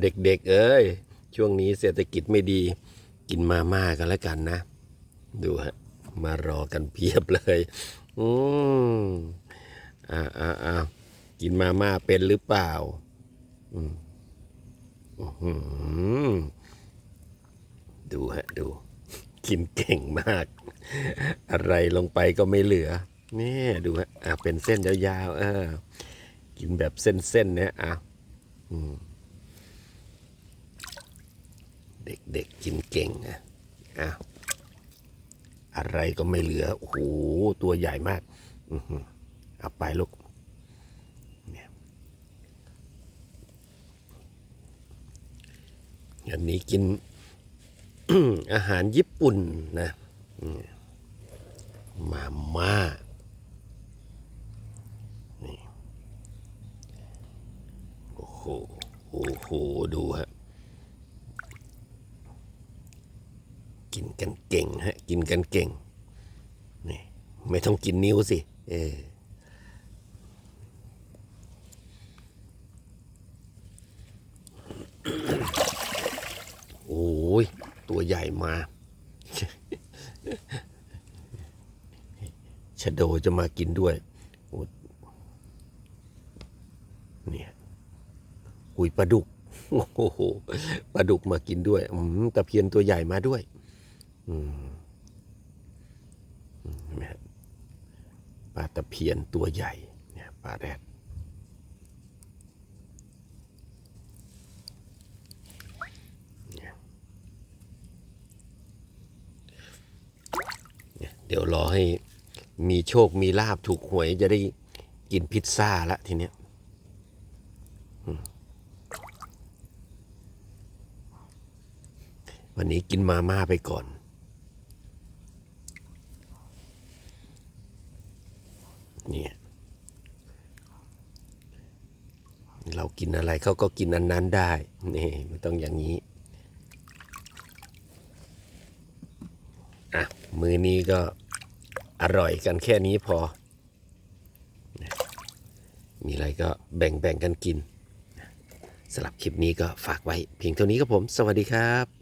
เด็กๆเอ้ย ช่วงนี้เศรษฐกิจไม่ดี กินมาม่ากันแล้วกันนะ ดูฮะ มารอกันเพียบเลย อืมอ่าอ่าอ่ากินมาม่าเป็นหรือเปล่า อืมอื้อหือดูฮะ ดู กินเก่งมาก อะไรลงไปก็ไม่เหลือนี่ดูฮะอะเป็นเส้นยาวๆเออ กินแบบเส้นๆเนี่ยอะอืม เด็กๆกินเก่งนะอะอะไรก็ไม่เหลือ โอ้โห ตัวใหญ่มากอือเอาไปลูกเนี่ยอันนี้กินอาหารญี่ปุ่นนะอืมมาม่าโอ้โห โอ้โห ดูฮะ กินกันเก่งฮะกินกันเก่งนี่ไม่ต้องกินนิ้วสิเออโอ้ยตัวใหญ่มาชะโดจะมากินด้วยเนี่ยอุยปลาดุก โอ้โหปลาดุกมากินด้วยอืมตะเพียนตัวใหญ่มาด้วย อืมเห็นไหมปลาตะเพียนตัวใหญ่เนี่ยปลาแรดเดี๋ยวรอให้มีโชคมีลาบถูกหวยจะได้กินพิซซ่าละทีเนี้ยวันนี้กินมาม่าไปก่อน เนี่ย เรากินอะไรเขาก็กินอันนั้นได้นี่ไม่ต้องอย่างนี้อะมือนี้ก็อร่อยกันแค่นี้พอ มีอะไรก็แบ่งๆกันกินสำหรับคลิปนี้ก็ฝากไว้เพียงเท่านี้ครับผม สวัสดีครับ